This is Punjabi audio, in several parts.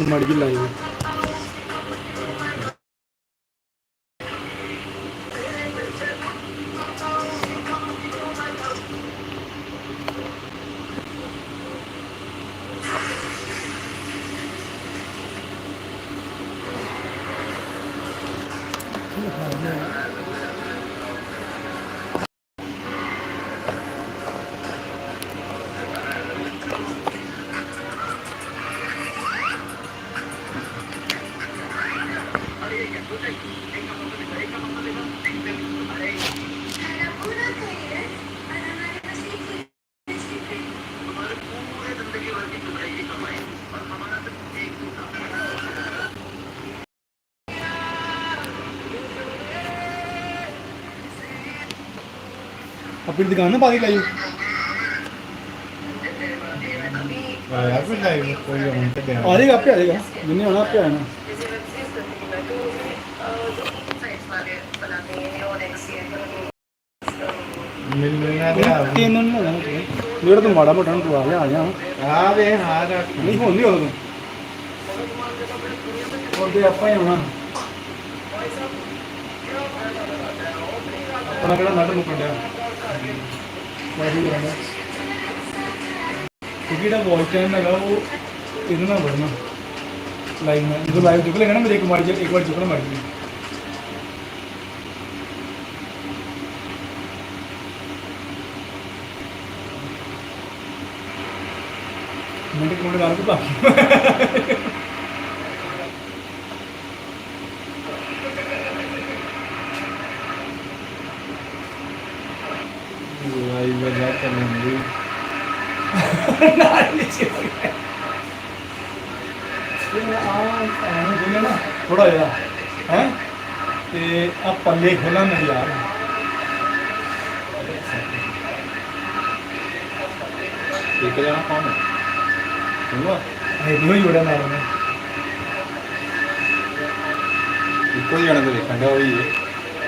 ਮੜ ਜੀ ਹੁਣ ਤੇ ਆ ਜਾਏਗਾ ਆਪੇ ਆ ਜਾਏਗਾ। ਜਿੰਨੇ ਆਉਣਾ ਆਪੇ ਆਣਾ ਮਿਲ ਮਿਲਣਾ ਤੇ ਆ ਤੈਨੂੰ ਨਹੀਂ ਹੋਣਾ ਜਿਹੜਾ ਤੂੰ ਮਾੜਾ ਮੋਟਾ ਨੂੰ ਤੂੰ ਆ ਜਾ ਆ ਜਾ। ਆ ਵੇ ਹਾਂ ਰੱਖ ਨਹੀਂ ਹੁਣ ਨਹੀਂ ਹੋਣਾ ਤੂੰ ਉਹਦੇ ਆਪਾਂ ਹੀ ਆਉਣਾ। ਆਪਣਾ ਕਿਹੜਾ ਨਾਟਕ ਮੁੱਕਣ ਡਿਆ? ਵਾਹੀ ਗੱਲ ਕਿਉਂਕਿ ਜਿਹੜਾ ਵੌਇਸ ਟਾਈਮ ਹੈਗਾ, ਉਹ ਇਹਦੇ ਨਾਲ ਵੜਨਾ। ਲਾਈਵ ਨਾਲ। ਜਦੋਂ ਲਾਈਵ ਚੁੱਕ ਲੇਗਾ ਮੇਰੇ ਇੱਕ ਵਾਰ ਜੇ ਇੱਕ ਵਾਰ ਚੁੱਕਣਾ ਮਰ ਜੀ ਮਿੰਟ ਕੋਲ ਗੱਲ ਕੋ ਬਾਕੀ ਲਾਈਵ ਵਜਾ ਚੱਲਣ ਦੀ ਥੋੜਾ ਜਿਹਾ ਹੈ? ਤੇ ਆ ਪੱਲੇ ਖੋਲਾਂ ਨਾ ਯਾਰ। ਇੱਕ ਜਣਾ ਕੌਣ ਹੈ? ਸੁਣਵਾ ਇਹ ਨੂੰ ਹੀ ਬੜਾ ਨਾਲ ਨੇ ਇੱਕੋ ਜਣਾ ਤੇ ਦੇਖਣ ਦਾ ਹੋਈ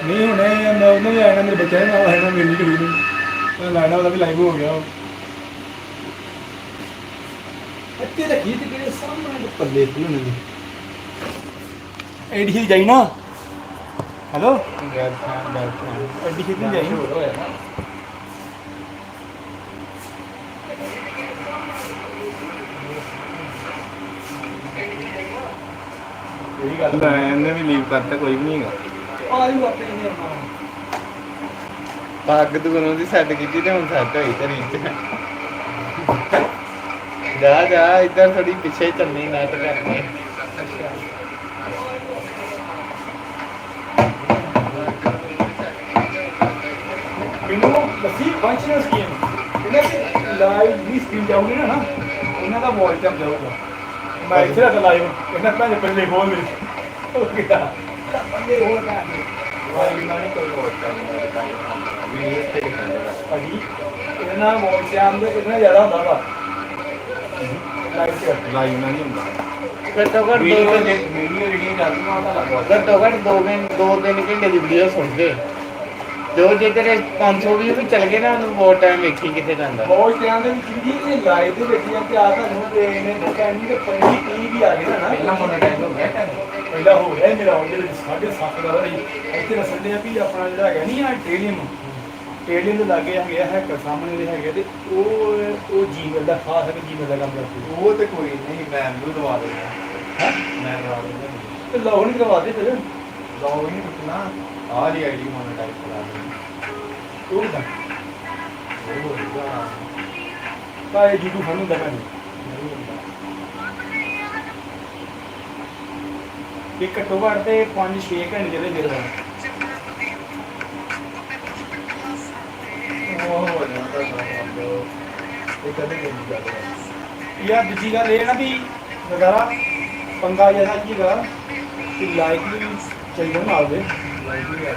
ਨਹੀਂ ਹੁਣੇ ਮੈਂ ਉਹਨੂੰ ਵੀ ਆਇਆ ਮੇਰੇ ਬੱਚੇ ਨਾਲ ਮੇਰੀ ਕੁੜੀ ਨੂੰ। ਮੈਂ ਲਾਣਾ ਉਹਦਾ ਵੀ ਲਾਈਵ ਹੋ ਗਿਆ। ਅੱਤੇ ਦਾ ਗੀਤ ਕਿਹੜੇ ਸਾਹਮਣੇ ਪੱਲੇ ਖੋਲਣ ਦੀ ਐਡੀ ਹੀ ਜਾਈ ਨਾ। ਹੈਲੋ? ਖਾਨ ਖਾਨ। ਐਡੀ ਹੀ ਜਾਈ। ਇਹ ਗੱਲ ਲੈ ਇਹਨੇ ਵੀ ਲੀਵ ਕਰਤਾ ਕੋਈ ਵੀ ਨਹੀਂ ਹੈਗਾ। ਆ ਜੂ ਆਪੇ ਨਹੀਂ ਆਉਣਾ ਪੱਗ ਦੁਗਨੋਂ ਦੀ ਸੈੱਟ ਕੀਤੀ ਤੇ ਹੁਣ ਸੈੱਟ ਹੋਈ ਤੇਰੀ ਜਾ ਜਾ ਇੱਧਰ ਥੋੜੀ ਪਿੱਛੇ ਚੱਲਣੀ ਨੈਟ ਕਰਨੀ ਮੈਨੂੰ ਦੱਸੀ ਫੰਕਸ਼ਨਲ ਸਕੀਮ। ਇਹਨਾਂ ਦੀ ਲਾਈਵ ਦੀ ਸਕੀਮ ਜਾਊਗੀ ਨਾ ਨਾ। ਉਹਨਾਂ ਦਾ ਵੌਇਸ ਟਾਈਮ ਜਾਊਗਾ। ਮੈਂ ਇੱਥੇ ਰੱਖ ਲਾਈਵ ਇਹਨਾਂ ਤਾਂ ਪਹਿਲੇ ਖੋਲ ਮੇਰੇ ਉਹ ਕਿਹਾ ਬੰਦੇ ਹੋਰ ਕਾ ਵਾਈ ਨਾ ਨਹੀਂ ਕੋਈ ਹੋਰ ਕੰਮ ਵੀ ਇਹ ਤੇ ਕਰਨਾ ਭਾਜੀ ਇਹਨਾਂ ਵੌਇਸ ਟਾਈਮ ਦੇ ਇਹਨਾਂ ਜ਼ਿਆਦਾ ਹੁੰਦਾ ਵਾ। ਲਾਈਵ ਤੇ ਲਾਈਵ ਨਾ ਨਹੀਂ ਹੁੰਦਾ। ਘੱਟੋ ਘੱਟ ਵੀਡੀਓ ਦੋ ਜੇ ਵੀਡੀਓ ਜਿਹੜੀ ਕਰਦੀ ਉਹ ਤਾਂ ਲੱਗਦਾ। ਘੱਟੋ ਘੱਟ ਦੋ ਦਿਨ ਦੋ ਦਿਨ ਘੰਟੇ ਦੀ ਵੀਡੀਓ ਸੁਣਦੇ। ਜੋ ਜੇ ਤੇਰੇ 500 ਵੀ ਵੀ ਚੱਲ ਗਏ ਨਾ ਉਹਨੂੰ ਬਹੁਤ ਟਾਈਮ ਵੇਖੀ ਕਿੱਥੇ ਜਾਂਦਾ। ਵੌਇਸ ਟਾਈਮ ਦੇ ਵਿੱਚ ਜੀ ਇਹ ਲਾਈਵ ਦੇ ਵਿੱਚ ਜਾਂ ਤੇ ਆ ਤੁਹਾਨੂੰ ਤੇ ਇਹਨੇ ਦੱਸਿਆ ਨਹੀਂ ਤੇ ਪਹਿਲੀ ਟੀ ਵੀ ਆ ਗਈ ਨਾ ਨਾ। ਪਹਿਲਾਂ monetize ਹੋ ਗਿਆ। ਪਹਿਲਾਂ ਹੋ ਗਿਆ ਮੇਰਾ ਉਹਦੇ ਵਿੱਚ 7.5 ਦਾ ਰਹੀ ਇੱਥੇ ਦੱਸਦੇ ਆ ਵੀ ਆਪਣਾ ਜਿਹੜਾ ਹੈਗਾ ਨਹੀਂ ਆ ਟੇਲੀਅਮ ਟੇਲੀਅਮ ਦੇ ਲਾਗੇ ਹੈਗੇ ਆ ਹੈਕਰ ਸਾਹਮਣੇ ਦੇ ਹੈਗੇ ਤੇ ਉਹ ਉਹ ਜੀਮੇਲ ਦਾ ਖਾਸ ਹੈ ਜੀਮੇਲ ਦਾ ਕੰਮ ਕਰਦੇ ਉਹ ਤੇ ਕੋਈ ਨਹੀਂ ਮੈਂ ਨੂੰ ਦਵਾ ਦੇਣਾ ਹੈ? ਮੈਂ ਦਵਾ ਦੇਣਾ ਤੇ ਲੌਗਇਨ ਕਰਵਾ ਦੇ ਫਿਰ। ਲਓ ਨਹੀਂ ਰੁਕਣਾ ਆਹ ਦੀ ਆਈਡੀ ਮੋਨੇਟਾਈਜ਼ ਕਰਾ ਦੇ। ਉਹ ਕਿਦਾਂ ਉਹ ਤਾਂ ਇਹ YouTube ਫਨ ਹੁੰਦਾ ਮੈਂ ਨਹੀਂ ਕਿ ਘੱਟੋ ਘੱਟ ਤੇ 5-6 ਘੰਟੇ ਜਿਹੜੇ ਫਿਰ ਉਹ ਹੋ ਜਾਂਦਾ ਤਾਂ ਇਹ ਕਦੇ ਨਹੀਂ ਜਾਂਦਾ ਯਾਰ ਦੂਜੀ ਗੱਲ ਇਹ ਨਾ ਵੀ ਵਗਾਰਾ ਪੰਗਾ ਜਿਹਾ ਜੀਗਾ ਕਿ ਲਾਈਕ ਵੀ ਚਾਹੀਦਾ ਨਾਲ ਦੇ। ਲਾਈਵ ਹੀ ਆ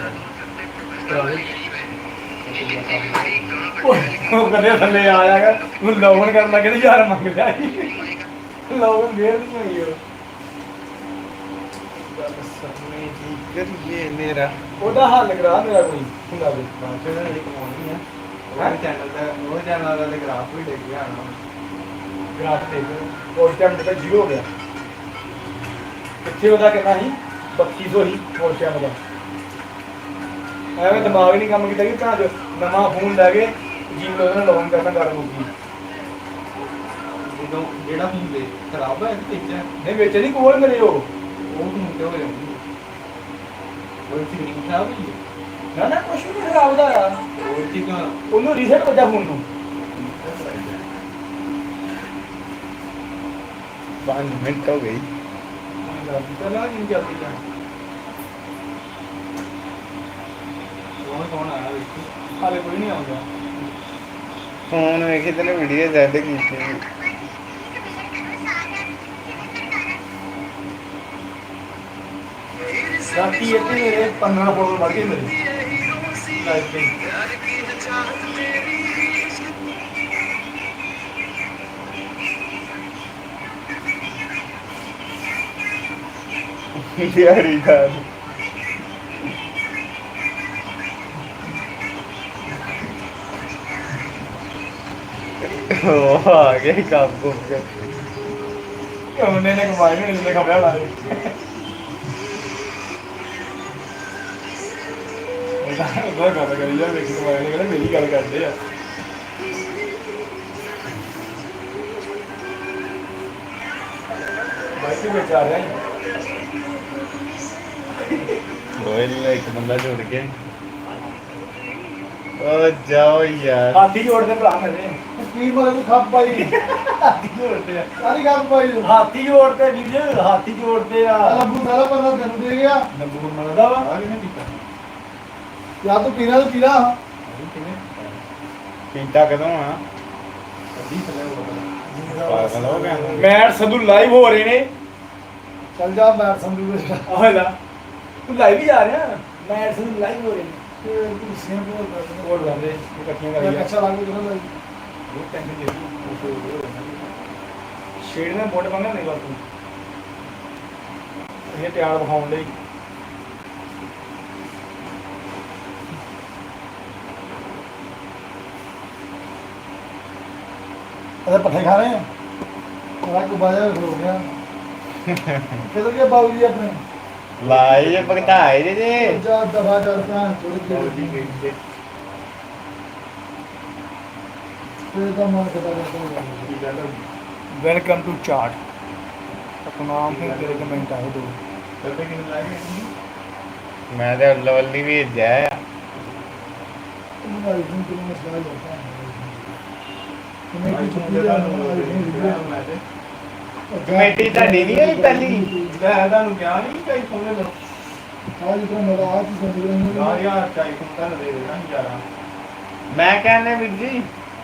ਉਹ ਕਦੇ ਥੱਲੇ ਆ ਜਾਗਾ ਉਹ ਲੋਨ ਕਰਨ ਲੱਗੇ ਤੇ ਯਾਰ ਮੰਗ ਲਿਆ ਲੋਨ ਫੇਰ ਨਹੀਂ ਹੋਈ ਉਹ। ਕਰੀਏ ਮੇਰਾ ਉਹਦਾ ਹੱਲ ਕਰਾ ਮੇਰਾ ਕੋਈ। ਹੁੰਦਾ ਵੀ। ਬਾਕੀ ਦਾ ਇੱਕ ਹੋਣੀ ਆ। ਹੈਂ? ਉਹ ਚੈਨਲ ਦਾ ਉਹ ਚੈਨਲ ਦਾ ਤੇ ਗ੍ਰਾਫ ਵੀ ਡਿੱਗ ਗਿਆ ਨਾ ਗ੍ਰਾਫ ਤੇ ਉਸ ਟਾਈਮ ਤੇ ਜ਼ੀਰੋ ਹੋ ਗਿਆ। ਪਿੱਛੇ ਉਹਦਾ ਕਿੰਨਾ ਸੀ? 3200 ਸੀ ਪੋਰਸ਼ਾ ਦਾ। ਐਵੇਂ ਦਿਮਾਗ ਨਹੀਂ ਕੰਮ ਕੀਤਾ ਕਿ ਭੈਣ ਚੋ ਨਵਾਂ ਫੋਨ ਲੈ ਕੇ ਜੀਵ ਲੋਕਾਂ ਨੂੰ ਲੌਂਗ ਕਰਨਾ ਕਰ ਮੁੱਕੀ ਜਦੋਂ ਜਿਹੜਾ ਹੁਣ ਦੇ ਖਰਾਬ ਹੈ ਕਿ ਤੇਜਾ ਨਹੀਂ ਵਿੱਚ ਨਹੀਂ ਕੋਲ ਮੇਰੇ ਉਹ। ਉਹ ਹੁਣ ਤੇ ਹੋ ਜਾਂਦੀ ਉਹ ਸਕਰੀਨ ਖਰਾਬ ਹੋਈ? ਹੈ ਨਾ ਨਾ ਕੁਛ ਨਹੀਂ ਖਰਾਬ ਦਾ ਆ ਉਹ ਚੀਜ਼ਾਂ ਉਹਨੂੰ ਰੀਸੈਟ ਵੱਜਾ ਫੋਨ ਨੂੰ 5 ਮਿੰਟ ਹੋ ਗਈ ਪਹਿਲਾਂ ਨਹੀਂ ਚੱਲਦੀ ਜਾਂ ਕੌਣ ਕੌਣ ਆਇਆ ਵਿੱਚ ਹਾਲੇ ਕੋਈ ਨਹੀਂ ਆਉਂਦਾ। ਫੋਨ ਵੇਖੇ ਤੈਨੂੰ ਵੀਡੀਓ ਸੈਂਡ ਕੀਤੀ ਰਾਤੀ ਇੱਥੇ ਮੇਰੇ 15 ਫੋਟੋ ਵੱਧ ਗਏ ਮੇਰੇ। ਲਾਈਵ ਤੇ ਯਾਰੀ। ਦਾ ਉਹ ਆ ਗਿਆ ਕੰਮ ਕੁਮ ਕੇ। ਉਹਨੇ ਨੇ ਕਮਾਈ ਨਹੀਂ ਜਿੰਨੇ ਖਬਰਾਂ ਲਾ ਉਹਦਾ ਗੱਲ ਕਰੀ ਜਾ ਵੇਖ ਕਮਾਈ ਨਹੀਂ ਕਹਿੰਦਾ ਮੇਰੀ ਗੱਲ ਕਰਦੇ ਆ। ਰਿਹਾ ਇੱਕ ਬੰਦਾ ਜੁੜ ਗਿਆ। ਓ ਜਾਓ ਯਾਰ। ਹਾਥੀ ਜੋੜ ਦੇ ਭਰਾ ਮੇਰੇ ਕੀ ਮਤਲਬ ਤੂੰ ਖੱਪ ਪਾਈ? ਹਾਥੀ ਜੋੜਦੇ ਆ ਸਾਰੀ ਖੱਪ ਪਾਈ ਤੂੰ। ਹਾਥੀ ਜੋੜਦੇ ਵੀਰ ਹਾਥੀ ਜੋੜਦੇ ਆ। ਲੱਭੂ ਸਾਰਾ ਬੰਦਾ ਤੈਨੂੰ ਦੇ ਗਿਆ। ਨੰਬਰ ਮਿਲਦਾ ਵਾ। ਆ ਕਿਹਨੇ ਕੀਤਾ? ਜਾਂ ਤੂੰ ਪੀਣਾ ਤਾਂ ਪੀਣਾ। ਪੀਤਾ ਕਦੋਂ ਆ? ਹੋ ਗਿਆ। ਪਾਗਲ ਹੋ ਗਿਆ। ਮੈਟ ਸੰਧੂ ਲਾਈਵ ਹੋ ਰਹੇ ਨੇ। ਚੱਲ ਜਾ ਮੈਂ ਸੰਦੂ ਦੇ ਆਹ ਲੈ। ਤੂੰ ਲਾਈਵ ਹੀ ਜਾ ਰਿਹਾ। ਮੈਟ ਸੰਧੂ ਲਾਈਵ ਹੋ ਰਹੇ ਨੇ। ਤੂੰ ਸੀਨ ਬੋਲ ਰਿਹਾ ਬੋਲ ਬੰਦੇ ਇਕੱਠੀਆਂ ਮੈਂ ਕਰੀਏ ਅੱਛਾ ਲੱਗ ਰਿਹਾ ਨਾ ਗਿਆ ਸ਼ੇਡ ਨਾਲ ਬੋਟ ਬੰਗਾ ਨਹੀਂ ਤੂੰ। ਇਹ ਤਿਆਰ ਵਿਖਾਉਣ ਲਈ। ਅਰੇ ਪੱਠੇ ਖਾ ਰਹੇ ਆ? ਕੋ ਬਾਜਾ ਹੋ ਗਿਆ। ਕਿਧਰ ਗਿਆ ਬਾਬੂ ਜੀ ਆਪਣੇ? ਲਾਏ ਜੇ ਭਗਤਾਏ ਜੇ ਜੇ। ਜਾ ਦਫਾ ਕਰਦਾ ਥੋੜੀ ਜਿਹੀ ਗਈ ਤੇ ਤੇ ਤਾਂ ਮਨ ਕਰਦਾ ਕਰਦਾ ਕੀ ਗੱਲ ਹੋ welcome to chart Satnam Singh ਤੇਰੇ ਕਮੇਟੀ ਤਾਂ ਨਹੀਂ ਆਈ ਪਹਿਲੀ। ਮੈਂ ਤੁਹਾਨੂੰ ਕਿਹਾ ਨਹੀਂ ਕਈ ਫੋਨ ਲੈ ਲਓ ਆਹ ਜਿਹੜਾ ਮੇਰਾ ਆਹ ਚੀਜ਼ ਬੰਦ ਰਹੀ ਹੈ ਯਾਰ ਚਾਹੀ ਫੋਨ ਤਾਂ ਦੇ ਦੇਣਾ ਯਾਰਾ। ਮੈਂ ਕਹਿੰਦਾ ਵੀਰ ਜੀ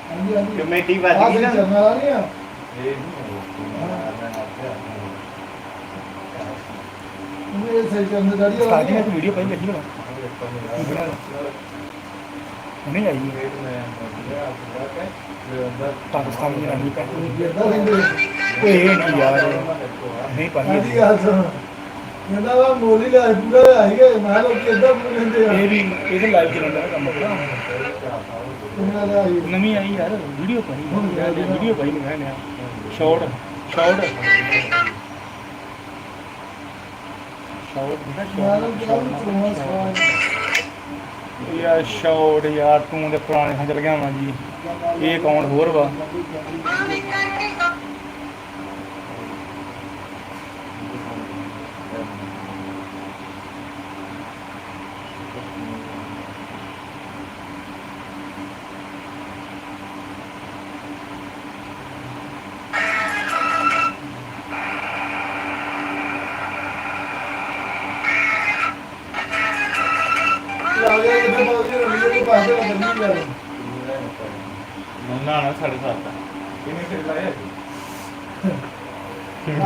ਹਾਂਜੀ ਹਾਂਜੀ ਕਮੇਟੀ ਵੱਜ ਆਹ ਗਈ ਨਾ। ਚੱਲਣ ਵਾਲਾ ਨਹੀਂ ਆ ਇਹ ਮੇਰੇ ਸਹੀ ਕਰਨ ਦਾ ਦਾੜੀ ਵਾਲਾ ਸਟਾਰਟਿੰਗ ਵਿੱਚ ਵੀਡੀਓ ਪਾਈ ਬੈਠੀ ਨਾ ਹੁਣੇ ਆਈ ਹੈ ਪਾਕਿਸਤਾਨ ਦੀ ਰਾਣੀ ਪੈ ਇਹ ਨਹੀਂ ਯਾਰ। ਨਹੀਂ ਪਾਈ ਇਹਦੀ ਗੱਲ ਸੁਣ। ਕਹਿੰਦਾ ਵਾ ਮੋਲੀ ਲਾਈਫ ਪੂਰਾ ਆਈ ਗਏ ਮੈਂ ਲੋਕ ਕਿੱਦਾਂ ਪੁੱਛਦੇ ਆ। ਇਹ ਵੀ ਇਹਦੇ ਲਾਈਵ ਚੱਲਣ ਦਾ ਕੰਮ ਆਪਣਾ ਨਵੀਂ ਆਈ ਯਾਰ ਵੀਡੀਓ ਪਾਈ। ਵੀਡੀਓ ਪਾਈ ਮੈਂ ਨੇ ਸ਼ਾਰਟ ਸ਼ਾਰਟ ਸ਼ਾਰਟ ਸ਼ਾਰਟ ਇਹ ਆ ਯਾਰ ਤੂੰ ਦੇ ਪੁਰਾਣੇ ਖੰਜਲ ਗਿਆ ਹੋਣਾ ਜੀ। ਇਹ ਅਕਾਊਂਟ ਹੋਰ ਵਾ।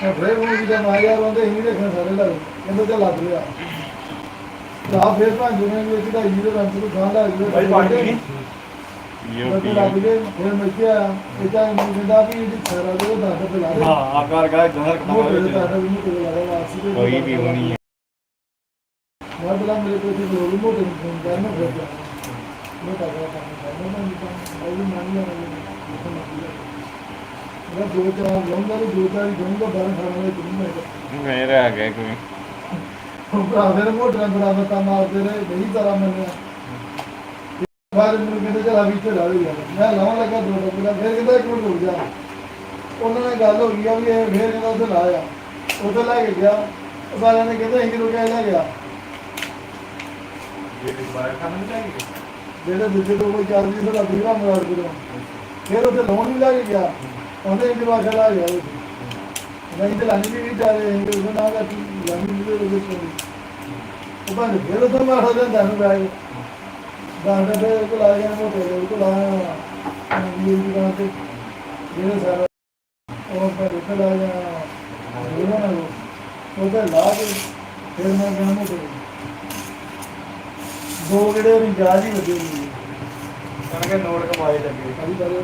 ਫੇਰ ਉਹ ਵੀ ਤਾਂ ਮਾਇਆ ਰੋਂਦੇ ਹੀ ਨਹੀਂ ਦੇਖਣ ਸਾਰੇ ਲੱਗ ਕਹਿੰਦੇ ਚੱਲ ਲੱਗ ਰਿਹਾ ਤਾਂ ਫੇਰ ਭਾਂਜੋ ਨੇ ਵੀ ਇਹਦਾ ਹੀ ਦੇ ਰੰਗ ਤੋਂ ਗਾਂ ਲੱਗ ਗਿਆ ਭਾਈ ਪਾਣੀ ਨਹੀਂ ਯੂ ਤੇ ਲੱਗ ਗਏ ਫਿਰ ਮੈਂ ਕਿਹਾ ਇਹ ਤਾਂ ਮੈਨੂੰ ਕਹਿੰਦਾ ਵੀ ਇਹਦੀ ਖੈਰਾ ਦੇ ਦੱਸ ਤੇ ਲਾ ਦੇ ਹਾਂ ਆ ਕਰ ਕਰ ਜਹਰ ਮੋਟੇ ਦੇ ਦੱਸ ਵੀ ਨਹੀਂ ਲਾ ਦੇ ਵਾਪਸੀ ਤੇ ਕੋਈ ਵੀ ਹੋਣੀ ਹੈ ਮੈਂ ਬਲਾ ਮੇਰੇ ਕੋਲ ਤੇ ਲੋੜ ਮੋਟੇ ਨੂੰ ਫੋਨ ਕਰ ਮੈਂ ਫਿਰ ਜਾ ਮੈਂ ਤਾਂ ਕਹਾਂ ਮੈਂ ਮੈਂ ਨਹੀਂ ਤਾਂ ਉਹ ਵੀ ਮੰਨ ਲਿਆ ਮੈਂ ਦੋ ਚਾਰ ਤੇ ਦੋ ਚਾਰ ਹੀ ਦਊਂਗਾ ਬਾਰਾਂ ਖਾਣਾ ਦੇ ਤੁਮ ਮੈਂ ਮੇਰਾ ਆ ਗਿਆ ਕੋਈ। ਉਹ ਭਰਾ ਫਿਰ ਮੋਟੇ ਨਾਲ ਬੜਾ ਬਤਾ ਮਾਰਦੇ ਰਹੇ ਨਹੀਂ ਤਾਰਾ ਮੰਨਿਆ। ਬਾਅਦ ਮੈਨੂੰ ਕਹਿੰਦੇ ਚਲਾ ਵੀ ਤੇ ਲਾ ਦੇ ਯਾਰ ਮੈਂ ਲਾਉਣ ਲੱਗਾ ਦੋ ਟੱਕਰਾ ਫਿਰ ਕਹਿੰਦਾ ਇੱਕ ਮਿੰਟ ਰੁਕ ਜਾ। ਉਹਨਾਂ ਨਾਲ ਗੱਲ ਹੋ ਗਈ ਆ ਵੀ ਇਹ ਫੇਰ ਕਹਿੰਦਾ ਉੱਥੇ ਲਾਇਆ ਉੱਥੇ ਲੈ ਕੇ ਗਿਆ। ਉਹ ਸਾਰਿਆਂ ਨੇ ਕਹਿੰਦਾ ਇੰਜ ਰੁਕਿਆ ਲੈ ਗਿਆ ਇਹ ਦੁਬਾਰਾ ਖਾਣਾ ਨਹੀਂ ਚਾਹੀਦਾ ਜਿਹੜੇ ਦੂਜੇ ਤੋਂ ਕੋਈ ਚਾਰ ਵੀ ਸਾਡਾ ਵੀਰਾ ਮਰਾੜ ਕਰੋ ਫਿਰ ਉੱਥੇ ਲੋਨ ਵੀ ਲੈ ਕੇ ਗਿਆ। ਉਹਨੇ ਇੱਕ ਵਾਰ ਖੜਾ ਗਿਆ। ਉਹ ਨਹੀਂ ਤੇ ਲਾਣੀ ਵੀ ਜਾ ਰਹੇ ਉਹ ਨਾ ਦਾ ਲਾਣੀ ਵੀ ਦੇ ਵਿੱਚ ਉਹ ਬੰਦ ਫਿਰ ਉਹ ਮਾਰ ਹੋ ਜਾਂਦਾ ਨੂੰ ਬਾਈ ਬਾਹਰ ਦੇ ਕੋ ਲਾ ਗਿਆ ਉਹ ਤੇ ਕੋ ਲਾ ਇਹ ਵੀ ਬਾਤ ਤੇ ਜਿਹੜੇ ਸਾਰਾ ਉਹ ਪਰ ਉੱਥੇ ਲਾ ਗਿਆ। ਉਹਨਾਂ ਨੂੰ ਉਹ ਤੇ ਲਾ ਕੇ ਫਿਰ ਮੈਂ ਗਿਆ ਮੋਟੇ ਦੋ। ਜਿਹੜੇ ਰਿੰਜਾਜ ਹੀ ਲੱਗੇ। ਹੋਏ ਨੇ ਕਹਿੰਦੇ ਨੋਟ ਕਮਾਏ ਲੱਗੇ। ਕਦੀ ਕਦੇ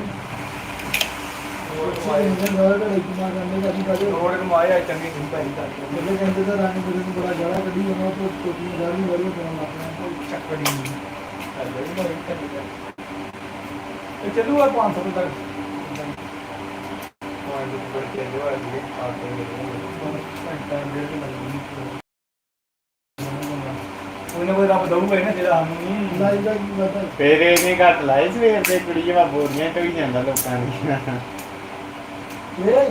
ਉਹ ਇੰਜਨ ਵਾਲਾ ਦਾ ਇਤਨਾ ਕਰਨੇ ਦਾ ਨਹੀਂ ਕਦੇ ਨੋਟ ਕਮਾਏ ਆ ਚੰਗੀ ਨਹੀਂ। ਪਾਈ ਤਾਂ ਉਹਦੇ ਕਹਿੰਦੇ ਤਾਂ ਰਾਣੀ ਬੜੀ ਨੂੰ ਬੜਾ ਗਾਲਾਂ ਕੱਢੀ ਉਹਨਾਂ ਤੋਂ ਟੋਪੀ ਗਾਲੀ ਵਾਲੀ ਪਾਉਣ ਲੱਗ ਪਿਆ ਕੋਈ ਚੱਕਰ ਹੀ ਨਹੀਂ ਹਲੇ ਵੀ ਨਹੀਂ ਚੱਲੀ ਇਹ ਚੱਲੂਗਾ 500 ਤੱਕ ਪੁਆਇੰਟ ਉੱਪਰ ਕੇ ਜੋ ਹੈ ਜੀ ਆਟੋ ਦੇ ਘੰਟਾ ਡੇਢ ਘੰਟਾ ਲੱਗਣੀ ਕੋਈ ਨਾ ਕੋਈ ਰੱਬ ਦਊਗਾ ਹੀ ਨਾ, ਜਿਹੜਾ ਸਾਨੂੰ ਨਹੀਂ ਲਾਈ ਦਾ ਕੀ ਪਤਾ ਫੇਰ ਇਹਨੇ ਘੱਟ ਲਾਏ ਸਵੇਰ ਦੇ ਕੁੜੀ ਜਮਾ ਬੋਰੀਆਂ ਟੋਈ ਜਾਂਦਾ ਲੋਕਾਂ ਦੀਆਂ। ਇਹ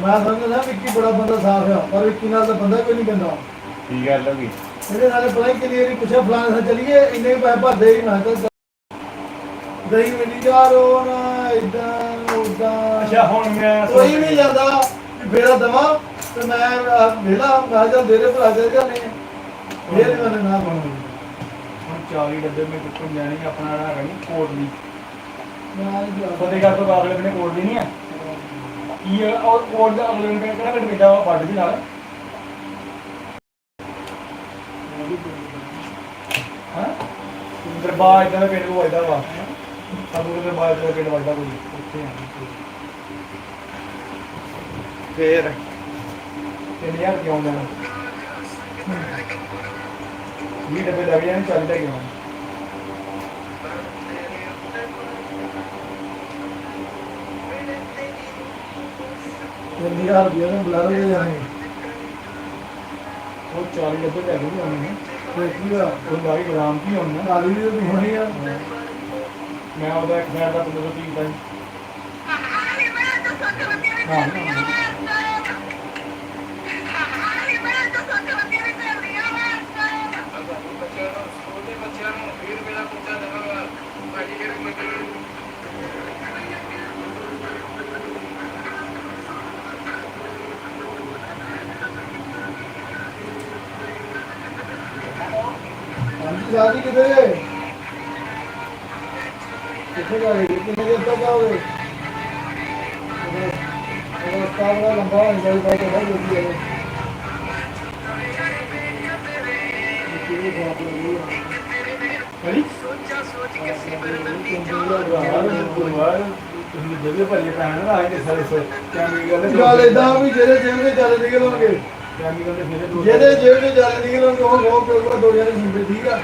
ਮੈਂ ਸਮਝਦਾ ਵਿੱਕੀ ਬੜਾ ਬੰਦਾ ਸਾਫ਼ ਆ ਪਰ ਵਿੱਕੀ ਨਾਲ ਤਾਂ ਬੰਦਾ ਕੋਈ ਨਹੀਂ ਕਹਿੰਦਾ। ਕੀ ਗੱਲ ਹੋ ਗਈ? ਇਹਦੇ ਨਾਲੇ ਪਤਾ ਹੀ ਕਿੰਨੀ ਵਾਰੀ ਪੁੱਛਿਆ ਫਲਾਣੇ ਨਾਲ ਚੱਲੀਏ ਇੰਨੇ ਪੈਸੇ ਭਰਦੇ ਹੀ ਮੈਂ ਕਿਹਾ ਦਹੀਂ ਮਿਲੀ ਜਾ ਰੋ ਨਾ ਇਦਾਂ ਉਦਾਂ ਅੱਛਾ ਹੁਣ ਮੈਂ ਕੋਈ ਨਹੀਂ ਜਾਂਦਾ ਫੇਰਾ ਦਵਾ ਤੇ ਮੈਂ ਵੇਲਾ ਮੈਂ ਜਾਂ ਦੇਰੇ ਭਰਾ ਜਾ ਜਾਣੇ ਹੀ ਮੈਨੂੰ ਨਾ ਬਣਾਉਣੀ ਹੁਣ 40 ਡੱਬੇ ਮੈਂ ਕਿੱਥੋਂ ਜਾਣੀ ਆਪਣਾ ਨਾ ਨਹੀਂ ਕੋਟ ਮੈਂ ਨਹੀਂ ਜਾ ਫਤਿਹਗੜ੍ਹ ਤੋਂ ਅਗਲੇ ਦਿਨ ਕੋਟ ਨਹੀਂ ਆ? ਆ, ਔਰ ਕੋਟ ਦਾ ਅਗਲੇ ਦਿਨ ਕਿਹੜਾ ਕੱਟ ਵੱਡ ਦੀ ਨਾਲ। ਹਾਂ? ਦਰਬਾਰ ਇਦਾਂ ਦਾ ਪਿੰਡ ਵਜਦਾ ਵਾ। ਸਾਡੂ ਦੇ ਦਰਬਾਰ ਦਾ ਪਿੰਡ ਵਜਦਾ ਕੋਈ ਉੱਥੇ ਆ ਫੇਰ? 3000 ਕਿਉਂ ਦੇਣਾ 20 ਡੱਬੇ ਲੱਗ ਜਾਣ ਚੱਲਦਾ ਕਿਉਂ ਤਿੰਨ ਹਜ਼ਾਰ ਰੁਪਏ ਨੂੰ ਬੁਲਾ ਰਹੇ ਜਾਣੇ ਉਹ 40 ਡੱਬੇ ਲੈ ਕੇ ਵੀ ਆਉਣੇ ਨੇ ਤੇ ਕੀ ਆ ਉਹ ਲਾਈ ਗ੍ਰਾਮ ਕੀ ਹੋਣਾ ਨਾਲੀ ਵੀ ਤਾਂ ਹੋਣੀ ਆ ਮੈਂ ਉਹਦਾ ਇੱਕ ਸਾਈਡ ਦਾ 1530 ਦਾ ਹਾਂ ਹਾਂਜੀ ਸ਼ਾਦੀ ਕਿੱਥੇ ਗਏ ਕਿੱਥੇ ਗਏ ਕਿੰਨੇ ਦਿਨ ਤੱਕ ਆਓਗੇ ਉਹ ਕਾਬਲਾ ਲੰਬਾ ਹੋ ਜਾਂਦਾ ਹੈ ਤਾਂ ਬਹੁਤ ਵਧੀਆ ਹੈ ਕਿਹੜੇ ਬਾਤ ਹੈ ਕਰੀ ਤੁਸੀਂ ਜਦੇ ਭਰੀਏ ਪੈਣ ਨਾ ਆਏ ਸਾਰੇ ਸੋ ਕੈਮੀਕਲ ਦੇ ਕੈਮੀਕਲ ਦੇ ਫਿਰ ਦੋ ਜਿਹਦੇ ਜੇਬ ਦੇ ਚੱਲ ਨਿਕਲਣਗੇ ਉਹ ਬਹੁਤ ਪਿਓ ਦੋ ਜਣੇ ਹੁੰਦੇ ਠੀਕ ਆ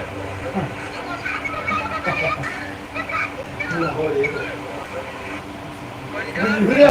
ਵੀਰਿਆ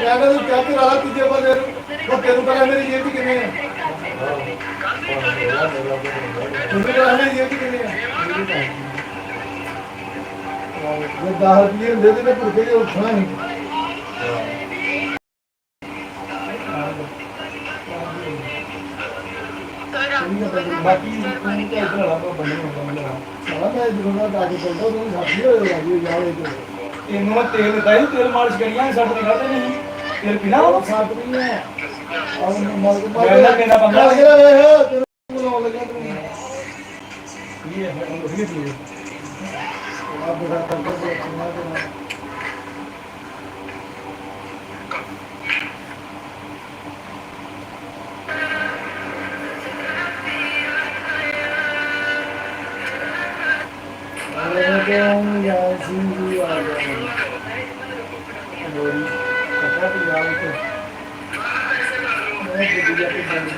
ਲੈਣ ਵਾਲੇ ਆ ਇੱਥੇ ਜਿਹੜੇ ਲੱਗੇ ਉੱਥੇ ਬਾਕੀ ਤੂੰ ਤਾਂ ਇਧਰ ਵਾਲਾ ਕੋ ਬੰਦੇ ਨੂੰ ਬੰਦੇ ਨੂੰ ਸਾਲਾ ਮੈਂ ਜਦੋਂ ਦਾ ਡਾਕੇ ਪੈਂਦਾ ਤੂੰ ਸਾਥੀ ਹੋਏ ਲੱਗੀ ਜਾਵੇ ਤੇ ਇਹਨੂੰ ਮੈਂ ਤੇਲ ਦਿੱਤਾ ਸੀ ਤੇਲ ਮਾਲਿਸ਼ ਕਰੀਆਂ ਸੱਟ ਤੇ ਕਰਦੇ ਨਹੀਂ। ਤੇਲ ਪੀਣਾ ਵਾ? ਸਾਥ ਨਹੀਂ ਹੈ ਆਹ ਮਾਰ ਕੇ ਮੈਂ ਨਾ ਮੇਰਾ ਬੰਦਾ- ਲੱਗ ਰਿਹਾ ਵੇ ਤੈਨੂੰ ਬੁਲਾਉਣ ਲੱਗਾ ਤੂੰ। ਕੀ ਹੈ ਉਹੀ ਪੀਏ ਆ ਬੜਾ ਕਰਕੇ ਬੈਠਣਾ ਤੇ